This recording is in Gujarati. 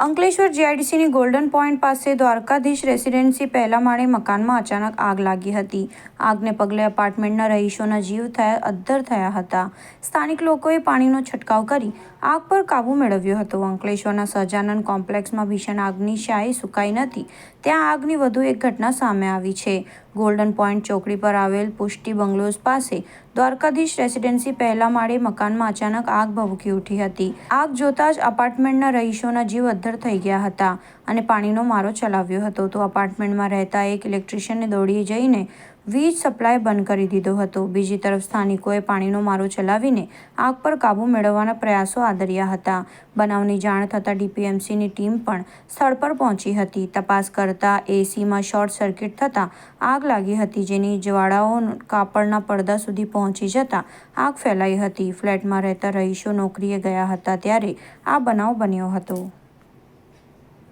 અંકલેશ્વર જીઆઈડીસીની ગોલ્ડન પોઈન્ટ પાસે દ્વારકાધીશ રેસિડેન્સી પહેલા માળે મકાનમાં અચાનક આગ લાગી હતી. આગને પગલે અપાર્ટમેન્ટના રહીશોના જીવ થયા, અદ્ધર થયા હતા. સ્થાનિક લોકોએ પાણીનો છંટકાવ કરી આગ પર કાબૂ મેળવ્યો હતો. અંકલેશ્વરના સહજાનંદ કોમ્પ્લેક્સમાં ભીષણ આગની શાહી સુકાઈ નથી. ત્યાં આગની વધુ એક ઘટના સામે આવી છે. ગોલ્ડન પોઈન્ટ ચોકડી પર આવેલ પુષ્ટિ બંગલોઝ પાસે દ્વારકાધીશ રેસિડેન્સી પહેલા માળે મકાનમાં અચાનક આગ ભભૂકી ઉઠી હતી. આગ જોતા જ અપાર્ટમેન્ટના રહીશોના જીવ અદ્ધર થઈ ગયા હતા અને પાણીનો મારો ચલાવ્યો હતો. તો અપાર્ટમેન્ટમાં રહેતા એક ઇલેક્ટ્રિશિયનને દોડી જઈને વીજ સપ્લાય બંધ કરી દીધો હતો. બીજી તરફ સ્થાનિકોએ પાણીનો મારો ચલાવીને આગ પર કાબૂ મેળવવાના પ્રયાસો આદર્યા હતા. બનાવની જાણ થતાં ડીપીએમસીની ટીમ પણ સ્થળ પર પહોંચી હતી. તપાસ કરતા એસીમાં શોર્ટ સર્કિટ થતાં આગ લાગી હતી, જેની જ્વાળાઓ કાપડના પડદા સુધી પહોંચી જતાં આગ ફેલાઈ હતી. ફ્લેટમાં રહેતા રહીશો નોકરીએ ગયા હતા ત્યારે આ બનાવ બન્યો હતો.